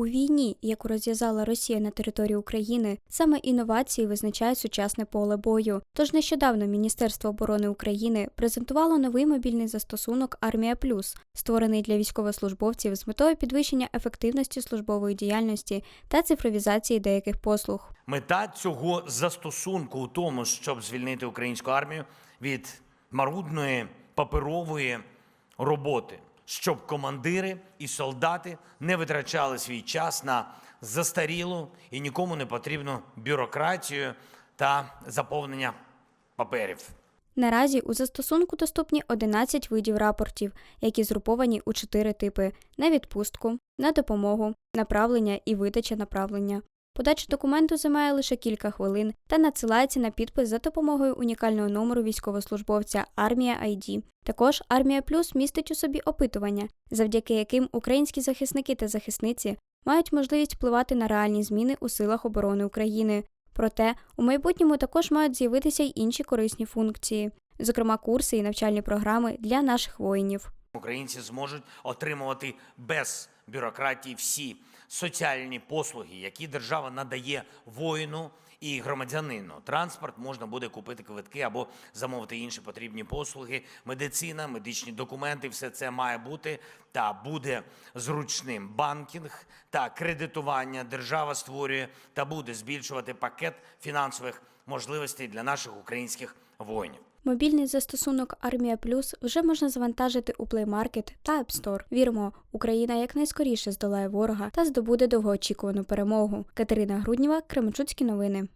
У війні, яку розв'язала Росія на території України, саме інновації визначають сучасне поле бою. Тож нещодавно Міністерство оборони України презентувало новий мобільний застосунок Армія Плюс, створений для військовослужбовців з метою підвищення ефективності службової діяльності та цифровізації деяких послуг. Мета цього застосунку у тому, щоб звільнити українську армію від марудної паперової роботи, щоб командири і солдати не витрачали свій час на застарілу і нікому не потрібну бюрократію та заповнення паперів. Наразі у застосунку доступні 11 видів рапортів, які згруповані у чотири типи: на відпустку, на допомогу, направлення і видача направлення. Подача документу займає лише кілька хвилин та надсилається на підпис за допомогою унікального номеру військовослужбовця Армія ID. Також Армія Плюс містить у собі опитування, завдяки яким українські захисники та захисниці мають можливість впливати на реальні зміни у силах оборони України. Проте у майбутньому також мають з'явитися й інші корисні функції, зокрема курси і навчальні програми для наших воїнів. Українці зможуть отримувати без бюрократії всі соціальні послуги, які держава надає воїну і громадянину. Транспорт можна буде купити квитки або замовити інші потрібні послуги. Медицина, медичні документи, все це має бути та буде зручним. Банкінг та кредитування держава створює та буде збільшувати пакет фінансових можливостей для наших українських воїнів. Мобільний застосунок Армія Плюс вже можна завантажити у Play Market та App Store. Віримо, Україна якнайскоріше здолає ворога та здобуде довгоочікувану перемогу. Катерина Грудніва, Кременчуцькі новини.